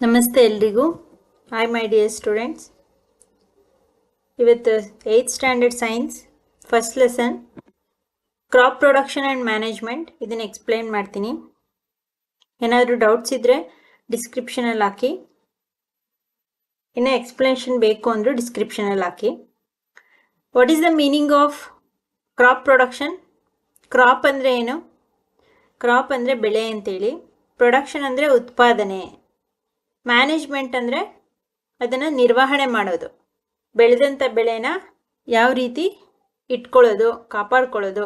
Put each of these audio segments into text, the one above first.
ನಮಸ್ತೆ ಎಲ್ರಿಗೂ. Hi my dear students ಇವತ್ತು eighth standard science first lesson crop production and management ಇದನ್ನು explain ಮಾಡ್ತೀನಿ. ಏನಾದರೂ ಡೌಟ್ಸ್ ಇದ್ದರೆ ಡಿಸ್ಕ್ರಿಪ್ಷನಲ್ಲಿ ಹಾಕಿ. ಇನ್ನೂ ಎಕ್ಸ್ಪ್ಲನೇಷನ್ ಬೇಕು ಅಂದರೂ ಡಿಸ್ಕ್ರಿಪ್ಷನಲ್ಲಿ ಹಾಕಿ. What is the meaning of crop production crop ಅಂದರೆ ಏನು? ಕ್ರಾಪ್ ಅಂದರೆ ಬೆಳೆ ಅಂತೇಳಿ. ಪ್ರೊಡಕ್ಷನ್ ಅಂದರೆ ಉತ್ಪಾದನೆ. ಮ್ಯಾನೇಜ್ಮೆಂಟ್ ಅಂದರೆ ಅದನ್ನು ನಿರ್ವಹಣೆ ಮಾಡೋದು. ಬೆಳೆದಂಥ ಬೆಳೆನ ಯಾವ ರೀತಿ ಇಟ್ಕೊಳ್ಳೋದು, ಕಾಪಾಡ್ಕೊಳ್ಳೋದು,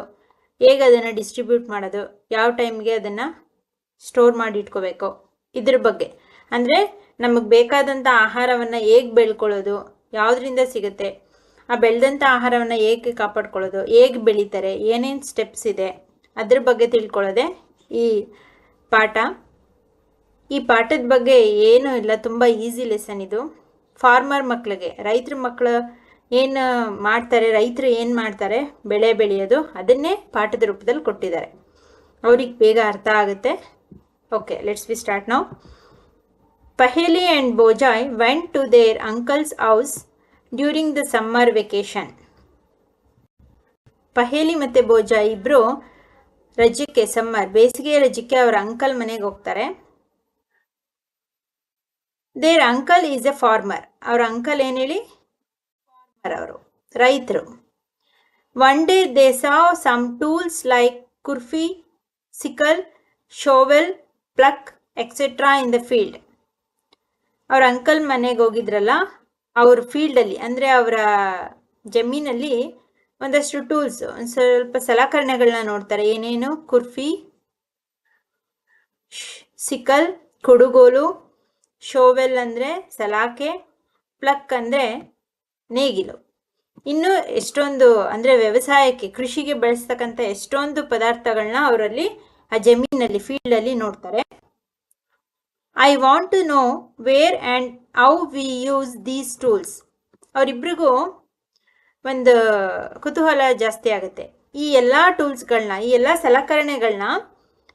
ಹೇಗೆ ಅದನ್ನು ಡಿಸ್ಟ್ರಿಬ್ಯೂಟ್ ಮಾಡೋದು, ಯಾವ ಟೈಮ್ಗೆ ಅದನ್ನು ಸ್ಟೋರ್ ಮಾಡಿ ಇಟ್ಕೋಬೇಕು, ಇದ್ರ ಬಗ್ಗೆ. ಅಂದರೆ ನಮಗೆ ಬೇಕಾದಂಥ ಆಹಾರವನ್ನು ಹೇಗೆ ಬೆಳ್ಕೊಳ್ಳೋದು, ಯಾವುದರಿಂದ ಸಿಗುತ್ತೆ, ಆ ಬೆಳೆದಂಥ ಆಹಾರವನ್ನು ಹೇಗೆ ಕಾಪಾಡ್ಕೊಳ್ಳೋದು, ಹೇಗೆ ಬೆಳೀತಾರೆ, ಏನೇನು ಸ್ಟೆಪ್ಸ್ ಇದೆ, ಅದ್ರ ಬಗ್ಗೆ ತಿಳ್ಕೊಳ್ಳೋದೆ ಈ ಪಾಠ. ಈ ಪಾಠದ ಬಗ್ಗೆ ಏನೂ ಇಲ್ಲ, ತುಂಬ ಈಸಿ ಲೆಸನ್ ಇದು. ಫಾರ್ಮರ್ ಮಕ್ಕಳಿಗೆ ರೈತರ ಮಕ್ಕಳು ಏನು ಮಾಡ್ತಾರೆ, ರೈತರು ಏನು ಮಾಡ್ತಾರೆ, ಬೆಳೆ ಬೆಳೆಯೋದು, ಅದನ್ನೇ ಪಾಠದ ರೂಪದಲ್ಲಿ ಕೊಟ್ಟಿದ್ದಾರೆ. ಅವ್ರಿಗೆ ಬೇಗ ಅರ್ಥ ಆಗುತ್ತೆ. ಓಕೆ ಲೆಟ್ಸ್ ಬಿ ಸ್ಟಾರ್ಟ್ ನಾವು Paheli and Boojho went to their uncle's house during the summer vacation Paheli ಮತ್ತು ಬೋಜಾಯ್ ಇಬ್ಬರು ರಜಕ್ಕೆ ಸಮ್ಮರ್ ಬೇಸಿಗೆ ರಜಕ್ಕೆ ಅವರ ಅಂಕಲ್ ಮನೆಗೆ ಹೋಗ್ತಾರೆ. Their uncle is a farmer ಅವ್ರ ಅಂಕಲ್ ಏನು ಹೇಳಿ ಫಾರ್ಮರ್ ಅವರು ರೈತರು one day they saw some tools like khurpi sickle shovel plough etcetera in the field ಅವ್ರ ಅಂಕಲ್ ಮನೆಗೆ ಹೋಗಿದ್ರಲ್ಲ ಅವ್ರ ಫೀಲ್ಡಲ್ಲಿ ಅಂದರೆ ಅವರ ಜಮೀನಲ್ಲಿ ಒಂದಷ್ಟು ಟೂಲ್ಸ್ ಒಂದು ಸ್ವಲ್ಪ ಸಲಕರಣೆಗಳನ್ನ ನೋಡ್ತಾರೆ. ಏನೇನು? ಕುರ್ಫಿ ಸಿಕಲ್, ಕುಡುಗೋಲು ಶೋವೆಲ್ ಅಂದರೆ ಸಲಾಕೆ, ಪ್ಲಕ್ ಅಂದರೆ ನೇಗಿಲು. ಇನ್ನು ಎಷ್ಟೊಂದು ಅಂದರೆ ವ್ಯವಸಾಯಕ್ಕೆ, ಕೃಷಿಗೆ ಬಳಸ್ತಕ್ಕಂಥ ಎಷ್ಟೊಂದು ಪದಾರ್ಥಗಳನ್ನ ಅವರಲ್ಲಿ ಆ ಜಮೀನಲ್ಲಿ ಫೀಲ್ಡಲ್ಲಿ ನೋಡ್ತಾರೆ. I want to know where and how we use these tools ಅವರಿಬ್ರಿಗೂ ಒಂದು ಕುತೂಹಲ ಜಾಸ್ತಿ ಆಗುತ್ತೆ. ಈ ಎಲ್ಲ ಟೂಲ್ಸ್ಗಳನ್ನ ಈ ಎಲ್ಲ ಸಲಕರಣೆಗಳನ್ನ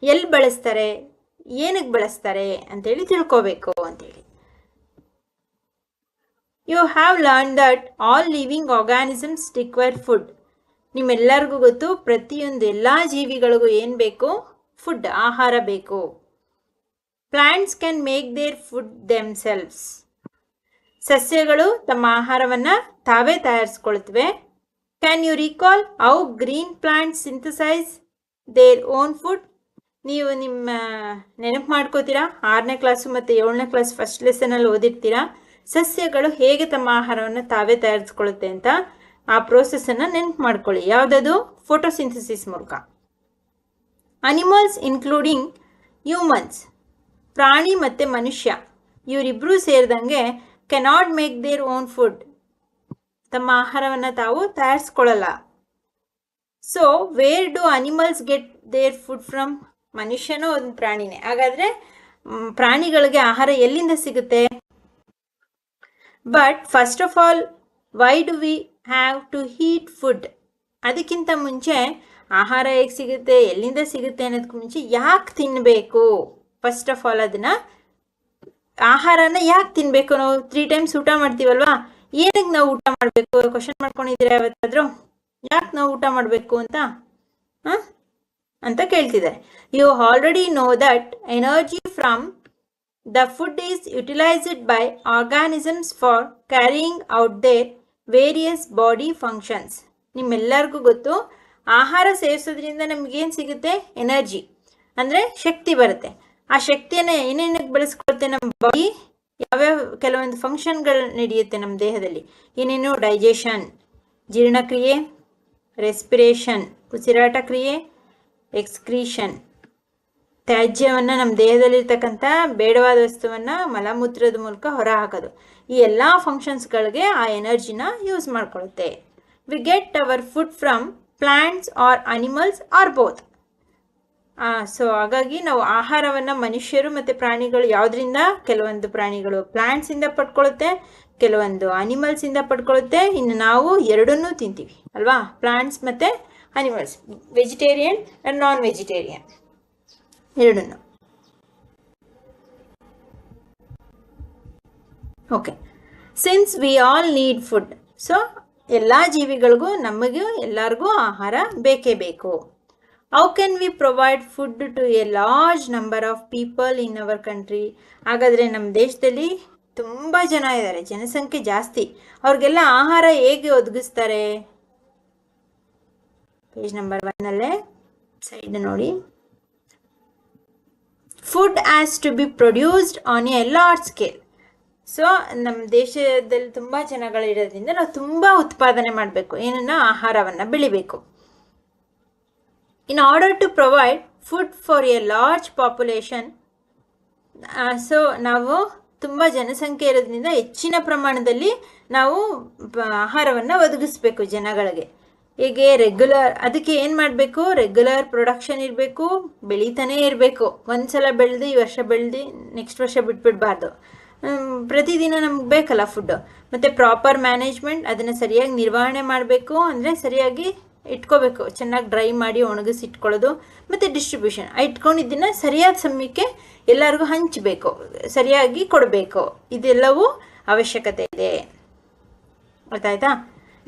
ಎಲ್ಲಿ ಬಳಸ್ತಾರೆ? ಏನಕ್ಕೆ ಬಳಸ್ತಾರೆ ಅಂತೇಳಿ ತಿಳ್ಕೋಬೇಕು ಅಂತೇಳಿ. You have learn that all living organisms require food ನಿಮ್ಮೆಲ್ಲರಿಗೂ ಗೊತ್ತು, ಪ್ರತಿಯೊಂದು ಎಲ್ಲ ಜೀವಿಗಳಿಗೂ ಏನು ಬೇಕು? ಫುಡ್ ಆಹಾರ ಬೇಕು. Plants can make their food themselves ಸಸ್ಯಗಳು ತಮ್ಮ ಆಹಾರವನ್ನು ತಾವೇ ತಯಾರಿಸ್ಕೊಳ್ತವೆ. Can you recall how green plants synthesise their own food ನೀವು ನಿಮ್ಮ ನೆನಪು ಮಾಡ್ಕೋತೀರಾ? ಆರನೇ ಕ್ಲಾಸು ಮತ್ತು ಏಳನೇ ಕ್ಲಾಸ್ ಫಸ್ಟ್ ಲೆಸನಲ್ಲಿ ಓದಿರ್ತೀರಾ? ಸಸ್ಯಗಳು ಹೇಗೆ ತಮ್ಮ ಆಹಾರವನ್ನು ತಾವೇ ತಯಾರಿಸ್ಕೊಳ್ಳುತ್ತೆ ಅಂತ ಆ ಪ್ರೋಸೆಸ್ಸನ್ನು ನೆನಪು ಮಾಡ್ಕೊಳ್ಳಿ. ಯಾವುದದು? ಫೋಟೋಸಿಂಥಸಿಸ್ ಮೂಲಕ. ಅನಿಮಲ್ಸ್ ಇನ್ಕ್ಲೂಡಿಂಗ್ ಹ್ಯೂಮನ್ಸ್ ಪ್ರಾಣಿ ಮತ್ತು ಮನುಷ್ಯ ಇವರಿಬ್ಬರೂ ಸೇರಿದಂಗೆ cannot make their own food ತಮ್ಮ ಆಹಾರವನ್ನು ತಾವು ತಯಾರಿಸ್ಕೊಳ್ಳಲ್ಲ. So where do animals get their food from ಮನುಷ್ಯನೂ ಒಂದು ಪ್ರಾಣಿನೇ. ಹಾಗಾದ್ರೆ ಪ್ರಾಣಿಗಳಿಗೆ ಆಹಾರ ಎಲ್ಲಿಂದ ಸಿಗುತ್ತೆ? But first of all why do we have to eat food ಅದಕ್ಕಿಂತ ಮುಂಚೆ ಆಹಾರ ಹೇಗೆ ಸಿಗುತ್ತೆ, ಎಲ್ಲಿಂದ ಸಿಗುತ್ತೆ ಅನ್ನೋದಕ್ಕೆ ಮುಂಚೆ ಯಾಕೆ ತಿನ್ನಬೇಕು ಫಸ್ಟ್ ಆಫ್ ಆಲ್ ಅದನ್ನು ಆಹಾರನ ಯಾಕೆ ತಿನ್ನಬೇಕು ನಾವು ತ್ರೀ ಟೈಮ್ಸ್ ಊಟ ಮಾಡ್ತೀವಲ್ವಾ? ಏನಕ್ಕೆ ನಾವು ಊಟ ಮಾಡಬೇಕು? ಕ್ವಶನ್ ಮಾಡ್ಕೊಂಡಿದ್ದೀರಾ ಯಾವತ್ತಾದರೂ? ಯಾಕೆ ನಾವು ಊಟ ಮಾಡಬೇಕು ಅಂತ? ಹಾಂ? ಅಂತ ಕೇಳ್ತಿದ್ದಾರೆ. You already know that energy from the food is utilised by organisms for carrying out their various body functions ನಿಮ್ಮೆಲ್ಲರಿಗೂ ಗೊತ್ತು, ಆಹಾರ ಸೇವಿಸೋದ್ರಿಂದ ನಮಗೇನು ಸಿಗುತ್ತೆ? ಎನರ್ಜಿ ಅಂದರೆ ಶಕ್ತಿ ಬರುತ್ತೆ. ಆ ಶಕ್ತಿಯನ್ನು ಏನೇನಕ್ಕೆ ಬಳಸ್ಕೊಳುತ್ತೆ ನಮ್ಮ ಬಾಡಿ ಯಾವ್ಯಾವ ಕೆಲವೊಂದು ಫಂಕ್ಷನ್ಗಳು ನಡೆಯುತ್ತೆ ನಮ್ಮ ದೇಹದಲ್ಲಿ? ಏನೇನು? ಡೈಜೆಷನ್ ಜೀರ್ಣಕ್ರಿಯೆ ರೆಸ್ಪಿರೇಷನ್ ಉಸಿರಾಟ ಕ್ರಿಯೆ ಎಕ್ಸ್ಕ್ರೀಷನ್ ತ್ಯಾಜ್ಯವನ್ನು ನಮ್ಮ ದೇಹದಲ್ಲಿರ್ತಕ್ಕಂಥ ಬೇಡವಾದ ವಸ್ತುವನ್ನು ಮಲಮೂತ್ರದ ಮೂಲಕ ಹೊರ ಹಾಕೋದು ಈ ಎಲ್ಲ ಫಂಕ್ಷನ್ಸ್ಗಳಿಗೆ ಆ ಎನರ್ಜಿನ use ಮಾಡ್ಕೊಳ್ಳುತ್ತೆ we get our food from plants or animals or both so ಹಾಗಾಗಿ ನಾವು ಆಹಾರವನ್ನು ಮನುಷ್ಯರು ಮತ್ತು ಪ್ರಾಣಿಗಳು ಯಾವುದರಿಂದ ಕೆಲವೊಂದು ಪ್ರಾಣಿಗಳು ಪ್ಲ್ಯಾಂಟ್ಸಿಂದ ಪಡ್ಕೊಳ್ಳುತ್ತೆ ಕೆಲವೊಂದು ಅನಿಮಲ್ಸಿಂದ ಪಡ್ಕೊಳ್ಳುತ್ತೆ ಇನ್ನು ನಾವು ಎರಡನ್ನೂ ತಿಂತೀವಿ. ಅಲ್ವಾ? ಪ್ಲಾಂಟ್ಸ್ ಮತ್ತು ವೆಜಿಟೇರಿಯನ್ ಆ್ಯಂಡ್ ನಾನ್ ವೆಜಿಟೇರಿಯನ್ ಎರಡನ್ನು. Okay since we all need food so ಎಲ್ಲ ಜೀವಿಗಳಿಗೂ ನಮಗೂ ಎಲ್ಲರಿಗೂ ಆಹಾರ ಬೇಕೇ ಬೇಕು. How can we provide food to a large number of people in our country ಹಾಗಾದರೆ ನಮ್ಮ ದೇಶದಲ್ಲಿ ತುಂಬ ಜನ ಇದ್ದಾರೆ, ಜನಸಂಖ್ಯೆ ಜಾಸ್ತಿ. ಅವ್ರಿಗೆಲ್ಲ ಆಹಾರ ಹೇಗೆ ಒದಗಿಸ್ತಾರೆ? ಪೇಜ್ ನಂಬರ್ ಒನ್ನಲ್ಲೇ ಸೈಡ್ ನೋಡಿ. Food has to be produced on a large scale so ನಮ್ಮ ದೇಶದಲ್ಲಿ ತುಂಬ ಜನಗಳಿರೋದ್ರಿಂದ ನಾವು ತುಂಬ ಉತ್ಪಾದನೆ ಮಾಡಬೇಕು, ಏನನ್ನ ಆಹಾರವನ್ನು ಬೆಳಿಬೇಕು. In order to provide food for a large population so ನಾವು ತುಂಬ ಜನಸಂಖ್ಯೆ ಇರೋದ್ರಿಂದ ಹೆಚ್ಚಿನ ಪ್ರಮಾಣದಲ್ಲಿ ನಾವು ಆಹಾರವನ್ನು ಒದಗಿಸ್ಬೇಕು ಜನಗಳಿಗೆ. ಹೀಗೆ ರೆಗ್ಯುಲರ್ ಅದಕ್ಕೆ ಏನು ಮಾಡಬೇಕು? ರೆಗ್ಯುಲರ್ ಪ್ರೊಡಕ್ಷನ್ ಇರಬೇಕು, ಬೆಳೀತಾನೇ ಇರಬೇಕು. ಒಂದು ಸಲ ಬೆಳೆದು, ಈ ವರ್ಷ ಬೆಳೆದು ನೆಕ್ಸ್ಟ್ ವರ್ಷ ಬಿಟ್ಬಿಡಬಾರ್ದು. ಪ್ರತಿದಿನ ನಮ್ಗೆ ಬೇಕಲ್ಲ ಫುಡ್ಡು ಮತ್ತು ಪ್ರಾಪರ್ ಮ್ಯಾನೇಜ್ಮೆಂಟ್ ಅದನ್ನು ಸರಿಯಾಗಿ ನಿರ್ವಹಣೆ ಮಾಡಬೇಕು. ಅಂದರೆ ಸರಿಯಾಗಿ ಇಟ್ಕೋಬೇಕು. ಚೆನ್ನಾಗಿ ಡ್ರೈ ಮಾಡಿ ಒಣಗಿಸಿ ಇಟ್ಕೊಳ್ಳೋದು ಮತ್ತು ಡಿಸ್ಟ್ರಿಬ್ಯೂಷನ್ ಆ ಇಟ್ಕೊಂಡಿದ್ದನ್ನು ಸರಿಯಾದ ಸಮಯಕ್ಕೆ ಎಲ್ಲರಿಗೂ ಹಂಚಬೇಕು. ಸರಿಯಾಗಿ ಕೊಡಬೇಕು. ಇದೆಲ್ಲವೂ ಅವಶ್ಯಕತೆ ಇದೆ. ಗೊತ್ತಾಯ್ತಾ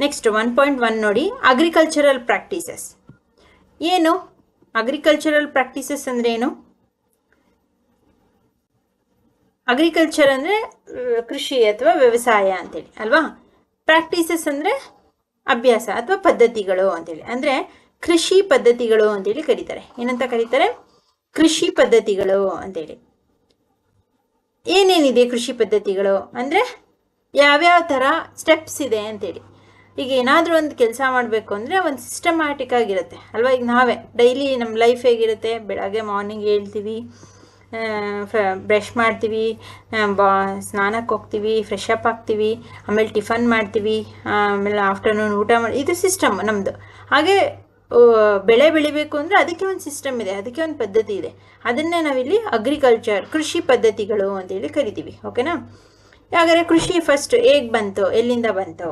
ನೆಕ್ಸ್ಟ್ ಒನ್ ಪಾಯಿಂಟ್ ಒನ್ ನೋಡಿ ಅಗ್ರಿಕಲ್ಚರಲ್ ಪ್ರಾಕ್ಟೀಸಸ್ ಏನು? ಅಗ್ರಿಕಲ್ಚರಲ್ ಪ್ರಾಕ್ಟೀಸಸ್ ಅಂದರೆ ಏನು? ಅಗ್ರಿಕಲ್ಚರ್ ಅಂದರೆ ಕೃಷಿ ಅಥವಾ ವ್ಯವಸಾಯ ಅಂತೇಳಿ, ಅಲ್ವಾ? ಪ್ರಾಕ್ಟೀಸಸ್ ಅಂದರೆ ಅಭ್ಯಾಸ ಅಥವಾ ಪದ್ಧತಿಗಳು ಅಂತೇಳಿ. ಅಂದರೆ ಕೃಷಿ ಪದ್ಧತಿಗಳು ಅಂತೇಳಿ ಕರೀತಾರೆ. ಏನಂತ ಕರೀತಾರೆ? ಕೃಷಿ ಪದ್ಧತಿಗಳು ಅಂತೇಳಿ. ಏನೇನಿದೆ ಕೃಷಿ ಪದ್ಧತಿಗಳು? ಅಂದರೆ ಯಾವ್ಯಾವ ಥರ ಸ್ಟೆಪ್ಸ್ ಇದೆ ಅಂತೇಳಿ. ಈಗ ಏನಾದರೂ ಒಂದು ಕೆಲಸ ಮಾಡಬೇಕು ಅಂದರೆ ಒಂದು ಸಿಸ್ಟಮ್ಯಾಟಿಕ್ ಆಗಿರುತ್ತೆ. ಅಲ್ವಾ? ಈಗ ನಾವೇ ಡೈಲಿ ನಮ್ಮ ಲೈಫ್ ಹೇಗಿರುತ್ತೆ? ಬೆಳಗ್ಗೆ ಮಾರ್ನಿಂಗ್ ಹೇಳ್ತೀವಿ ಬ್ರಷ್ ಮಾಡ್ತೀವಿ ಬಾ ಸ್ನಾನಕ್ಕೆ ಹೋಗ್ತೀವಿ ಫ್ರೆಶ್ ಅಪ್ ಆಗ್ತೀವಿ, ಆಮೇಲೆ ಟಿಫನ್ ಮಾಡ್ತೀವಿ ಆಮೇಲೆ ಆಫ್ಟರ್ನೂನ್ ಊಟ ಮಾಡಿ, ಇದು ಸಿಸ್ಟಮ್ ನಮ್ಮದು ಹಾಗೆ ಬೆಳೆ ಬೆಳಿಬೇಕು ಅಂದರೆ ಅದಕ್ಕೆ ಒಂದು ಸಿಸ್ಟಮ್ ಇದೆ, ಅದಕ್ಕೆ ಒಂದು ಪದ್ಧತಿ ಇದೆ. ಅದನ್ನೇ ನಾವಿಲ್ಲಿ ಅಗ್ರಿಕಲ್ಚರ್ ಕೃಷಿ ಪದ್ಧತಿಗಳು ಅಂತೇಳಿ ಕರಿತೀವಿ. ಓಕೆನಾ ಹಾಗಾದರೆ ಕೃಷಿ ಫಸ್ಟ್ ಹೇಗೆ ಬಂತು? ಎಲ್ಲಿಂದ ಬಂತು?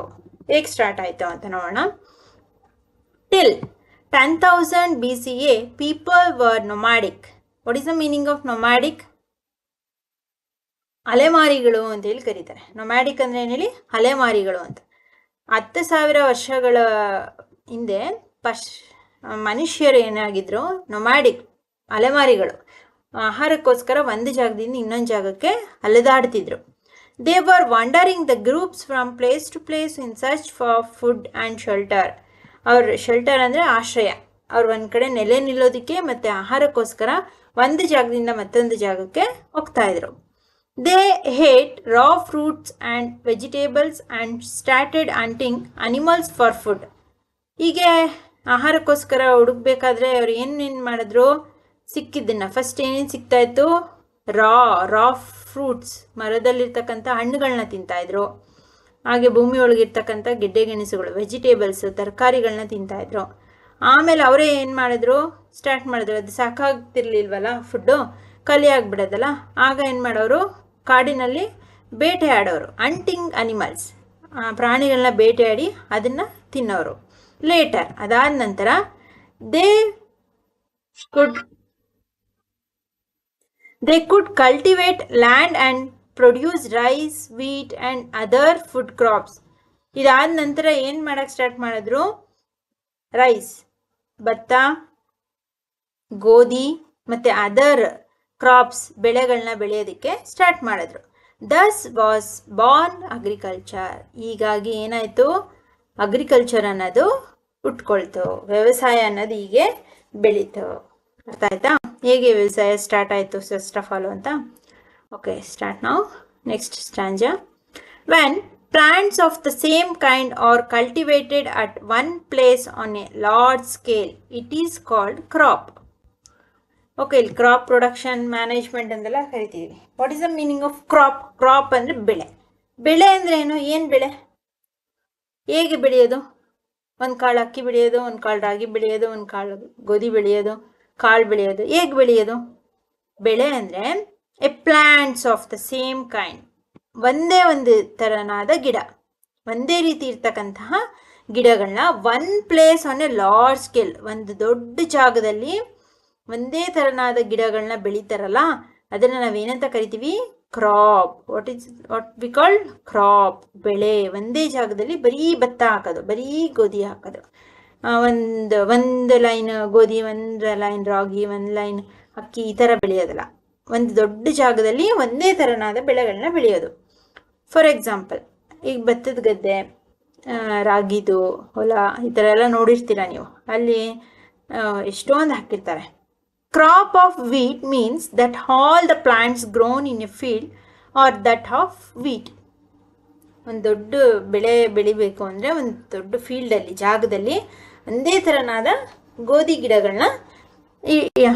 ಹೇಗೆ ಸ್ಟಾರ್ಟ್ ಆಯಿತು ಅಂತ ನೋಡೋಣ. Till ten thousand B C A people were nomadic what is the meaning of nomadic ಅಲೆಮಾರಿಗಳು ಅಂತ ಹೇಳಿ ಕರೀತಾರೆ. ನೊಮ್ಯಾಡಿಕ್ ಅಂದ್ರೆ ಏನು ಹೇಳಿ? ಅಲೆಮಾರಿಗಳು ಅಂತ. ಹತ್ತು ಸಾವಿರ ವರ್ಷಗಳ ಹಿಂದೆ ಪಶ್, ಮನುಷ್ಯರು ಏನಾಗಿದ್ರು? ನೊಮ್ಯಾಡಿಕ್ ಅಲೆಮಾರಿಗಳು. ಆಹಾರಕ್ಕೋಸ್ಕರ ಒಂದು ಜಾಗದಿಂದ ಇನ್ನೊಂದು ಜಾಗಕ್ಕೆ ಅಲೆದಾಡ್ತಿದ್ರು. They were wandering the groups from place to place in search for food and shelter ಅವ್ರ ಶೆಲ್ಟರ್ ಅಂದರೆ ಆಶ್ರಯ. ಅವ್ರು ಒಂದು ಕಡೆ ನೆಲೆ ನಿಲ್ಲೋದಕ್ಕೆ ಮತ್ತು ಆಹಾರಕ್ಕೋಸ್ಕರ ಒಂದು ಜಾಗದಿಂದ ಮತ್ತೊಂದು ಜಾಗಕ್ಕೆ ಹೋಗ್ತಾ ಇದ್ರು. They ate raw fruits and vegetables and started hunting animals for food ಹೀಗೆ ಆಹಾರಕ್ಕೋಸ್ಕರ ಹುಡುಕ್ಬೇಕಾದ್ರೆ ಅವ್ರು ಏನೇನು ಮಾಡಿದ್ರು? ಸಿಕ್ಕಿದ್ದನ್ನು ಫಸ್ಟ್ ಏನೇನು ಸಿಗ್ತಾಯಿತ್ತು ರಾ ರಾ ಫ್ರೂಟ್ಸ್, ಮರದಲ್ಲಿರ್ತಕ್ಕಂಥ ಹಣ್ಣುಗಳನ್ನ ತಿಂತಾಯಿದ್ರು. ಹಾಗೆ ಭೂಮಿ ಒಳಗಿರ್ತಕ್ಕಂಥ ಗೆಡ್ಡೆ ಗೆಣಸುಗಳು, ವೆಜಿಟೇಬಲ್ಸ್ ತರಕಾರಿಗಳನ್ನ ತಿಂತಾಯಿದ್ರು. ಆಮೇಲೆ ಅವರೇ ಏನು ಮಾಡಿದ್ರು? ಸ್ಟಾರ್ಟ್ ಮಾಡಿದ್ರು. ಅದು ಸಾಕಾಗ್ತಿರ್ಲಿಲ್ವಲ್ಲ ಫುಡ್ಡು? ಖಾಲಿ ಆಗಿಬಿಡೋದಲ್ಲ? ಆಗ ಏನು ಮಾಡೋರು? ಕಾಡಿನಲ್ಲಿ ಬೇಟೆ ಆಡೋರು. Hunting animals. ಪ್ರಾಣಿಗಳನ್ನ ಆಡಿ ಅದನ್ನು ತಿನ್ನೋರು. ಲೇಟರ್ ಅದಾದ ನಂತರ they could they could cultivate land and produce rice wheat and other food crops ಇದಾದ ನಂತರ ಏನು ಮಾಡೋಕ್ಕೆ ಸ್ಟಾರ್ಟ್ ಮಾಡಿದ್ರು? ರೈಸ್ ಭತ್ತ, ಗೋಧಿ, ಮತ್ತು ಅದರ್ ಕ್ರಾಪ್ಸ್ ಬೆಳೆಗಳನ್ನ ಬೆಳೆಯೋದಕ್ಕೆ ಸ್ಟಾರ್ಟ್ ಮಾಡಿದ್ರು. ದಸ್ ವಾಸ್ ಬಾರ್ನ್ ಅಗ್ರಿಕಲ್ಚರ್ ಹೀಗಾಗಿ ಏನಾಯಿತು? ಅಗ್ರಿಕಲ್ಚರ್ ಅನ್ನೋದು ಉಟ್ಕೊಳ್ತು. ವ್ಯವಸಾಯ ಅನ್ನೋದು ಹೀಗೆ ಬೆಳೀತು. ಅರ್ಥ ಆಯ್ತಾ? ಹೇಗೆ ವ್ಯವಸಾಯ ಸ್ಟಾರ್ಟ್ ಆಯಿತು ಫಸ್ಟ್ ಆಫ್ ಆಲ್ ಅಂತ? ಓಕೆ ಸ್ಟಾರ್ಟ್ ನಾವು next stanza when plants of the same kind are cultivated at one place on a large scale it is called crop okay ಇಲ್ಲಿ ಕ್ರಾಪ್ ಪ್ರೊಡಕ್ಷನ್ ಮ್ಯಾನೇಜ್ಮೆಂಟ್ ಅಂತೆಲ್ಲ ಕರಿತೀವಿ what is the meaning of crop crop ಅಂದರೆ ಬೆಳೆ. ಬೆಳೆ ಅಂದರೆ ಏನು? ಏನು ಬೆಳೆ? ಹೇಗೆ ಬೆಳೆಯೋದು? ಒಂದು ಕಾಳು ಅಕ್ಕಿ ಬೆಳೆಯೋದು, ಒಂದು ಕಾಳು ರಾಗಿ ಬೆಳೆಯೋದು, ಒಂದು ಕಾಳು ಗೋಧಿ ಬೆಳೆಯೋದು. ಕಾಳು ಬೆಳೆಯೋದು, ಹೇಗೆ ಬೆಳೆಯೋದು? ಬೆಳೆ ಅಂದರೆ a plants of the same kind. ಒಂದೇ ಒಂದು ಥರನಾದ ಗಿಡ. ಒಂದೇ ರೀತಿ ಇರ್ತಕ್ಕಂತಹ ಗಿಡಗಳನ್ನ one place on a large scale, ಒಂದು ದೊಡ್ಡ ಜಾಗದಲ್ಲಿ ಒಂದೇ ಥರನಾದ ಗಿಡಗಳನ್ನ ಬೆಳೀತಾರಲ್ಲ, ಅದನ್ನು ನಾವೇನಂತ ಕರಿತೀವಿ? Crop. What is what we called crop ಬೆಳೆ. ಒಂದೇ ಜಾಗದಲ್ಲಿ ಬರೀ ಭತ್ತ ಹಾಕೋದು, ಬರೀ ಗೋಧಿ ಹಾಕೋದು. ಒಂದು ಒಂದು ಲೈನ್ ಗೋಧಿ, ಒಂದು ಲೈನ್ ರಾಗಿ, ಒಂದು ಲೈನ್ ಅಕ್ಕಿ, ಈ ಥರ ಬೆಳೆಯೋದಲ್ಲ. ಒಂದು ದೊಡ್ಡ ಜಾಗದಲ್ಲಿ ಒಂದೇ ಥರನಾದ ಬೆಳೆಗಳನ್ನ ಬೆಳೆಯೋದು. ಫಾರ್ ಎಕ್ಸಾಂಪಲ್ ಈಗ ಭತ್ತದ ಗದ್ದೆ ರಾಗಿದು, ಹೊಲ, ಈ ಥರ ಎಲ್ಲ ನೋಡಿರ್ತೀರ ನೀವು? ಅಲ್ಲಿ ಎಷ್ಟೊಂದು ಹಾಕಿರ್ತಾರೆ. Crop of wheat means that all the plants grown in a field are that of wheat ಒಂದು ದೊಡ್ಡ ಬೆಳೆ ಬೆಳಿಬೇಕು ಅಂದರೆ ಒಂದು ದೊಡ್ಡ ಫೀಲ್ಡಲ್ಲಿ ಜಾಗದಲ್ಲಿ ಒಂದೇ ಥರನಾದ ಗೋಧಿ ಗಿಡಗಳನ್ನ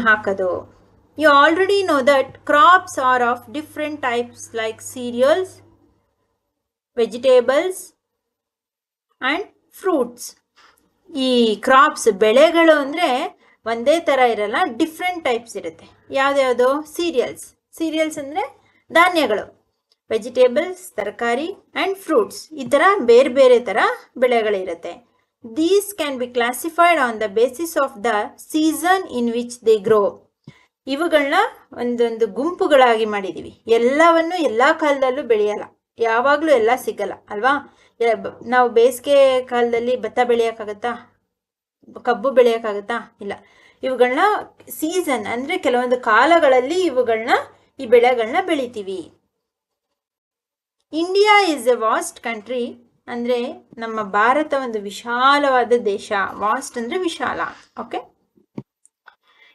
ಹಾಕೋದು. You already know that crops are of different types like cereals vegetables and fruits ಈ ಕ್ರಾಪ್ಸ್ ಬೆಳೆಗಳು ಅಂದರೆ ಒಂದೇ ಥರ ಇರಲ್ಲ ಡಿಫ್ರೆಂಟ್ ಟೈಪ್ಸ್ ಇರುತ್ತೆ. ಯಾವುದ್ಯಾವುದು? ಸೀರಿಯಲ್ಸ್ ಸೀರಿಯಲ್ಸ್ ಅಂದರೆ ಧಾನ್ಯಗಳು. ವೆಜಿಟೇಬಲ್ಸ್ ತರಕಾರಿ ಆ್ಯಂಡ್ ಫ್ರೂಟ್ಸ್ ಈ ಥರ ಬೇರೆ ಬೇರೆ ಥರ ಬೆಳೆಗಳಿರುತ್ತೆ. These can be classified on the basis of the season in which they grow ಇವುಗಳನ್ನ ಒಂದೊಂದು ಗುಂಪುಗಳಾಗಿ ಮಾಡಿದ್ದೀವಿ ಎಲ್ಲವನ್ನು ಎಲ್ಲ ಕಾಲದಲ್ಲೂ ಬೆಳೆಯಲ್ಲ. ಯಾವಾಗಲೂ ಎಲ್ಲ ಸಿಗಲ್ಲ, ಅಲ್ವಾ? ನಾವು ಬೇಸಿಗೆ ಕಾಲದಲ್ಲಿ ಭತ್ತ ಬೆಳೆಯೋಕ್ಕಾಗತ್ತಾ ಕಬ್ಬು ಬೆಳೆಯೋಕ್ಕಾಗತ್ತಾ ಇಲ್ಲ. ಇವುಗಳನ್ನ ಸೀಸನ್ ಅಂದರೆ ಕೆಲವೊಂದು ಕಾಲಗಳಲ್ಲಿ ಇವುಗಳನ್ನ ಈ ಬೆಳೆಗಳನ್ನ ಬೆಳಿತೀವಿ. India is a vast country ಅಂದರೆ ನಮ್ಮ ಭಾರತ ಒಂದು ವಿಶಾಲವಾದ ದೇಶ ವಾಸ್ಟ್ ಅಂದರೆ ವಿಶಾಲ okay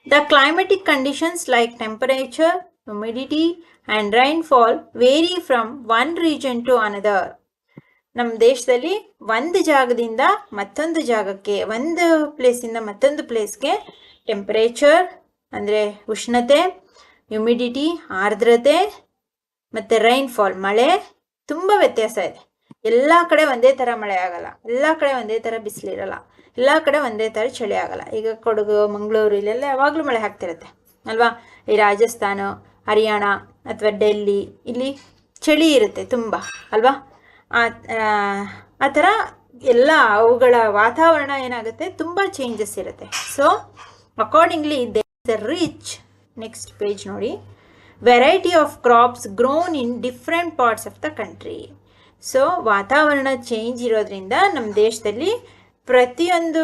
The climatic conditions like temperature, humidity, and rainfall vary from one region to another ನಮ್ಮ ದೇಶದಲ್ಲಿ ಒಂದು ಜಾಗದಿಂದ ಮತ್ತೊಂದು ಜಾಗಕ್ಕೆ ಒಂದು ಪ್ಲೇಸಿಂದ ಮತ್ತೊಂದು ಪ್ಲೇಸ್ಗೆ ಟೆಂಪರೇಚರ್ ಅಂದರೆ ಉಷ್ಣತೆ ಹ್ಯುಮಿಡಿಟಿ ಆರ್ದ್ರತೆ ಮತ್ತು ರೈನ್ಫಾಲ್ ಮಳೆ ತುಂಬ ವ್ಯತ್ಯಾಸ ಇದೆ. ಎಲ್ಲ ಕಡೆ ಒಂದೇ ಥರ ಮಳೆ ಆಗಲ್ಲ. ಎಲ್ಲ ಕಡೆ ಒಂದೇ ಥರ ಬಿಸಿಲಿರಲ್ಲ. ಎಲ್ಲ ಕಡೆ ಒಂದೇ ಥರ ಚಳಿ ಆಗಲ್ಲ. ಈಗ ಕೊಡಗು, ಮಂಗಳೂರು ಇಲ್ಲೆಲ್ಲ ಯಾವಾಗಲೂ ಮಳೆ ಆಗ್ತಿರುತ್ತೆ. ಅಲ್ವಾ? ಈ ರಾಜಸ್ಥಾನ, ಹರಿಯಾಣ ಅಥವಾ ಡೆಲ್ಲಿ ಇಲ್ಲಿ ಚಳಿ ಇರುತ್ತೆ ತುಂಬ. ಅಲ್ವಾ? ಆ ಥರ ಎಲ್ಲ ಅವುಗಳ ವಾತಾವರಣ ಏನಾಗುತ್ತೆ? ತುಂಬ ಚೇಂಜಸ್ ಇರುತ್ತೆ. So accordingly they rich next page ನೋಡಿ. Variety of crops grown in different parts of the country so ವಾತಾವರಣ ಚೇಂಜ್ ಇರೋದ್ರಿಂದ ನಮ್ಮ ದೇಶದಲ್ಲಿ ಪ್ರತಿಯೊಂದು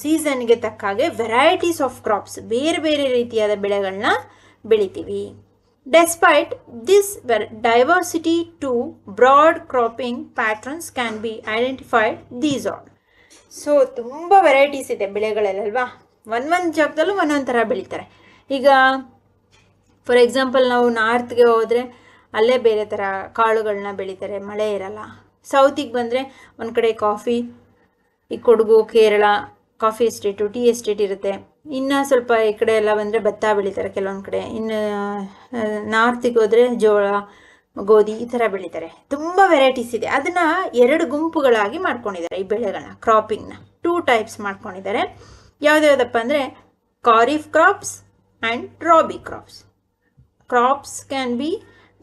ಸೀಸನ್ಗೆ ತಕ್ಕ ಹಾಗೆ ವೆರೈಟೀಸ್ ಆಫ್ ಕ್ರಾಪ್ಸ್ ಬೇರೆ ಬೇರೆ ರೀತಿಯಾದ ಬೆಳೆಗಳನ್ನ ಬೆಳಿತೀವಿ. Despite this diversity two broad cropping patterns can be identified these all so ತುಂಬ ವೆರೈಟೀಸ್ ಇದೆ ಬೆಳೆಗಳಲ್ಲಲ್ವಾ? ಒಂದೊಂದು ಜಾಗದಲ್ಲೂ ಒಂದೊಂದು ಥರ ಬೆಳಿತಾರೆ. ಈಗ ಫಾರ್ ಎಕ್ಸಾಂಪಲ್ ನಾವು ನಾರ್ತ್ಗೆ ಹೋದರೆ ಅಲ್ಲೇ ಬೇರೆ ಥರ ಕಾಳುಗಳನ್ನ ಬೆಳೀತಾರೆ, ಮಳೆ ಇರಲ್ಲ. ಸೌತಿಗೆ ಬಂದರೆ ಒಂದು ಕಡೆ ಕಾಫಿ ಈ Kodagu, Kerala coffee estate tea estate ಇರುತ್ತೆ. ಇನ್ನು ಸ್ವಲ್ಪ ಈ ಕಡೆ ಎಲ್ಲ ಬಂದರೆ ಭತ್ತ ಬೆಳಿತಾರೆ ಕೆಲವೊಂದು ಕಡೆ. ಇನ್ನು ನಾರ್ತಿಗೆ ಹೋದರೆ ಜೋಳ, ಗೋಧಿ ಈ ಥರ ಬೆಳಿತಾರೆ. ತುಂಬ ವೆರೈಟೀಸ್ ಇದೆ. ಅದನ್ನು ಎರಡು ಗುಂಪುಗಳಾಗಿ ಮಾಡ್ಕೊಂಡಿದ್ದಾರೆ ಈ ಬೆಳೆಗಳನ್ನ ಕ್ರಾಪಿಂಗ್ನ ಟೂ ಟೈಪ್ಸ್ ಮಾಡ್ಕೊಂಡಿದ್ದಾರೆ. ಯಾವುದ್ಯಾವುದಪ್ಪ ಅಂದರೆ kharif crops and rabi crops crops can be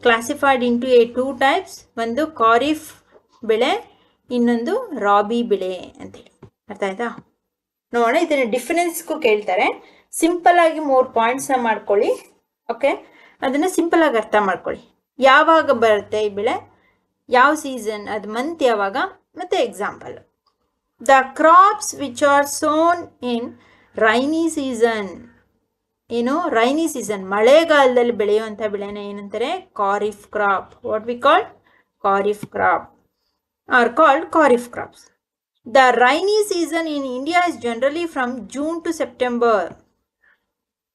classified into a two types ಒಂದು ಖಾರಿಫ್ ಬೆಳೆ, ಇನ್ನೊಂದು ರಾಬಿ ಬೆಳೆ ಅಂತೇಳಿ. ಅರ್ಥ ಆಯ್ತಾ? ನೋಡೋಣ, ಇದನ್ನ ಡಿಫರೆನ್ಸ್ಗೂ ಕೇಳ್ತಾರೆ. ಸಿಂಪಲ್ ಆಗಿ ಮೂರು ಪಾಯಿಂಟ್ಸ್ನ ಮಾಡ್ಕೊಳ್ಳಿ. ಓಕೆ ಅದನ್ನು ಸಿಂಪಲ್ ಆಗಿ ಅರ್ಥ ಮಾಡ್ಕೊಳ್ಳಿ. ಯಾವಾಗ ಬರುತ್ತೆ ಈ ಬೆಳೆ? ಯಾವ ಸೀಸನ್ ಅದು ಮಂತ್ ಯಾವಾಗ? ಮತ್ತು example the crops which are sown in rainy season ಏನು ರೈನಿ ಸೀಸನ್ ಮಳೆಗಾಲದಲ್ಲಿ ಬೆಳೆಯುವಂಥ ಬೆಳೆನ ಏನಂತಾರೆ? Kharif crop what we call kharif crop are called kharif crops the rainy season in India is generally from June to September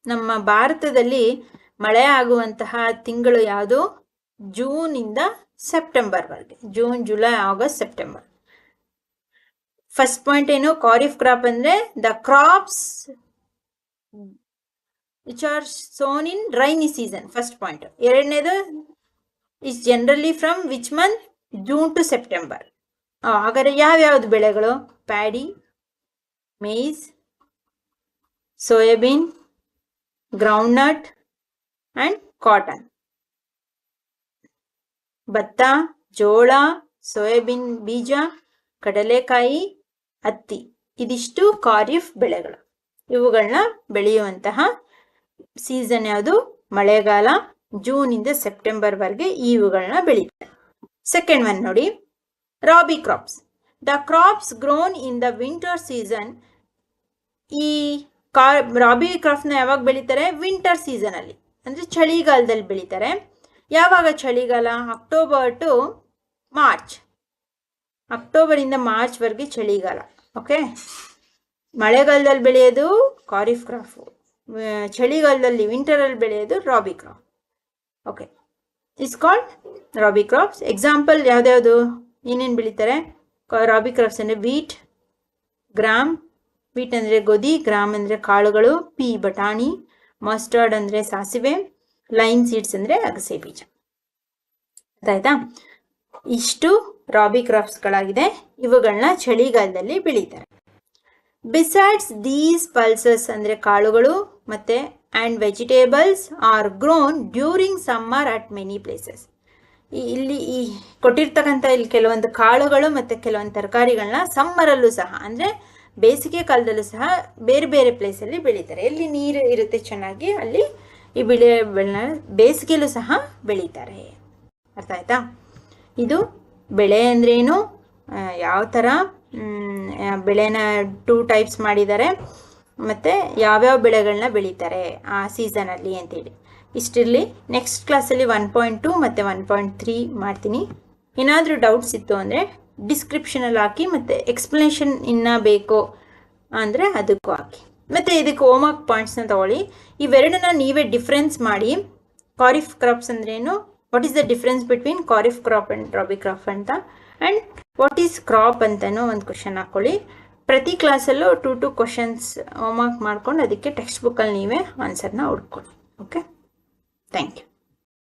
ನಮ್ಮ ಭಾರತದಲ್ಲಿ ಮಳೆ ಆಗುವಂತಹ ತಿಂಗಳು ಯಾವುದು? ಜೂನಿಂದ ಸೆಪ್ಟೆಂಬರ್ವರೆಗೆ June July August September first point ಏನು? ಕಾರಿಫ್ ಕ್ರಾಪ್ ಅಂದರೆ the crops which are sown in rainy season first point ಎರಡನೇದು is generally from which month June to September ಹಾಗಾದ್ರೆ ಯಾವ್ಯಾವ್ದು ಬೆಳೆಗಳು? Paddy maize soybean groundnut and cotton ಭತ್ತ, ಜೋಳ, soybean, ಬೀಜ, ಕಡಲೆಕಾಯಿ, ಹತ್ತಿ. ಇದಿಷ್ಟು ಖಾರಿಫ್ ಬೆಳೆಗಳು. ಇವುಗಳನ್ನ ಬೆಳೆಯುವಂತಹ ಸೀಸನ್ ಯಾವುದು ಮಳೆಗಾಲ ಜೂನಿಂದ ಸೆಪ್ಟೆಂಬರ್ವರೆಗೆ ಇವುಗಳನ್ನ ಬೆಳೀತಾರೆ. ಸೆಕೆಂಡ್ ಒನ್ ನೋಡಿ, rabi crops the crops grown in the winter season ಈ ಕಾ, ರಾಬಿ ಕ್ರಾಪ್ಸ್ನ ಯಾವಾಗ ಬೆಳೀತಾರೆ? ವಿಂಟರ್ ಸೀಸನಲ್ಲಿ ಅಂದರೆ ಚಳಿಗಾಲದಲ್ಲಿ ಬೆಳೀತಾರೆ. ಯಾವಾಗ ಚಳಿಗಾಲ? ಅಕ್ಟೋಬರ್ ಟು ಮಾರ್ಚ್ ಅಕ್ಟೋಬರಿಂದ ಮಾರ್ಚ್ವರೆಗೆ ಚಳಿಗಾಲ. ಓಕೆ ಮಳೆಗಾಲದಲ್ಲಿ ಬೆಳೆಯೋದು ಕಾರಿಫ್ ಕ್ರಾಫು ಚಳಿಗಾಲದಲ್ಲಿ ವಿಂಟರಲ್ಲಿ ಬೆಳೆಯೋದು rabi crop okay is called rabi crops example ಯಾವ್ದ್ಯಾವುದು? ಏನೇನು ಬೆಳೀತಾರೆ? ರಾಬಿ ಕ್ರಾಪ್ಸ್ ಅಂದರೆ ವೀಟ್ ಗ್ರಾಮ್ ವೀಟ್ ಅಂದರೆ ಗೋಧಿ ಗ್ರಾಮ್ ಅಂದರೆ ಕಾಳುಗಳು ಪಿ ಬಟಾಣಿ. ಮಸ್ಟರ್ಡ್ ಅಂದರೆ ಸಾಸಿವೆ. ಲೈನ್ ಸೀಡ್ಸ್ ಅಂದರೆ ಅಗಸೆ ಬೀಜ. ಆಯ್ತಾ ಇಷ್ಟು ರಾಬಿ ಕ್ರಾಪ್ಸ್ಗಳಾಗಿದೆ ಇವುಗಳನ್ನ ಚಳಿಗಾಲದಲ್ಲಿ ಬೆಳೀತಾರೆ. ಬಿಸೈಡ್ಸ್ ದೀಸ್ ಪಲ್ಸಸ್ ಅಂದರೆ ಕಾಳುಗಳು ಮತ್ತು and vegetables are grown during summer at many places ಇಲ್ಲಿ ಈ ಕೊಟ್ಟಿರ್ತಕ್ಕಂಥ ಇಲ್ಲಿ ಕೆಲವೊಂದು ಕಾಳುಗಳು ಮತ್ತು ಕೆಲವೊಂದು ತರಕಾರಿಗಳನ್ನ ಸಮ್ಮರಲ್ಲೂ ಸಹ, ಅಂದರೆ ಬೇಸಿಗೆ ಕಾಲದಲ್ಲೂ ಸಹ ಬೇರೆ ಬೇರೆ ಪ್ಲೇಸಲ್ಲಿ ಬೆಳೀತಾರೆ. ಎಲ್ಲಿ ನೀರು ಇರುತ್ತೆ ಚೆನ್ನಾಗಿ, ಅಲ್ಲಿ ಈ ಬೆಳೆ ಬೆಳೆ ಬೇಸಿಗೆಯಲ್ಲೂ ಸಹ ಬೆಳೀತಾರೆ. ಅರ್ಥ ಆಯ್ತಾ? ಇದು ಬೆಳೆ ಅಂದ್ರೇನು? ಯಾವ ಥರ ಬೆಳೆನ ಟೂ ಟೈಪ್ಸ್ ಮಾಡಿದ್ದಾರೆ ಮತ್ತು ಯಾವ್ಯಾವ ಬೆಳೆಗಳನ್ನ ಬೆಳೀತಾರೆ ಆ ಸೀಸನಲ್ಲಿ ಅಂತೇಳಿ. ಇಷ್ಟಿರಲಿ ನೆಕ್ಸ್ಟ್ ಕ್ಲಾಸಲ್ಲಿ ಒನ್ ಪಾಯಿಂಟ್ ಟು ಮತ್ತು ಒನ್ ಪಾಯಿಂಟ್ ತ್ರೀ ಮಾಡ್ತೀನಿ. ಏನಾದರೂ ಡೌಟ್ಸ್ ಇತ್ತು ಅಂದರೆ ಡಿಸ್ಕ್ರಿಪ್ಷನಲ್ಲಿ ಹಾಕಿ ಮತ್ತು ಎಕ್ಸ್ಪ್ಲನೇಷನ್ ಇನ್ನೂ ಬೇಕು ಅಂದರೆ ಅದಕ್ಕೂ ಹಾಕಿ. ಮತ್ತು ಇದಕ್ಕೆ ಹೋಮ್ವರ್ಕ್ ಪಾಯಿಂಟ್ಸ್ನ ತಗೊಳ್ಳಿ. ಇವೆರಡನ್ನ ನೀವೇ ಡಿಫ್ರೆನ್ಸ್ ಮಾಡಿ. ಕಾರಿಫ್ ಕ್ರಾಪ್ಸ್ ಅಂದ್ರೇನು? What is the difference between kharif crop and rabi crop ಅಂತ? ಆ್ಯಂಡ್ ವಾಟ್ ಈಸ್ ಕ್ರಾಪ್ ಅಂತಲೂ ಒಂದು ಕ್ವಶನ್ ಹಾಕ್ಕೊಳ್ಳಿ ಪ್ರತಿ ಕ್ಲಾಸಲ್ಲೂ ಟು ಟು ಕ್ವಶನ್ಸ್ ಹೋಮ್ವರ್ಕ್ ಮಾಡ್ಕೊಂಡು ಅದಕ್ಕೆ ಟೆಕ್ಸ್ಟ್ ಬುಕ್ಕಲ್ಲಿ ನೀವೇ ಆನ್ಸರ್ನ ಹುಡ್ಕೊಳ್ಳಿ. Okay thank you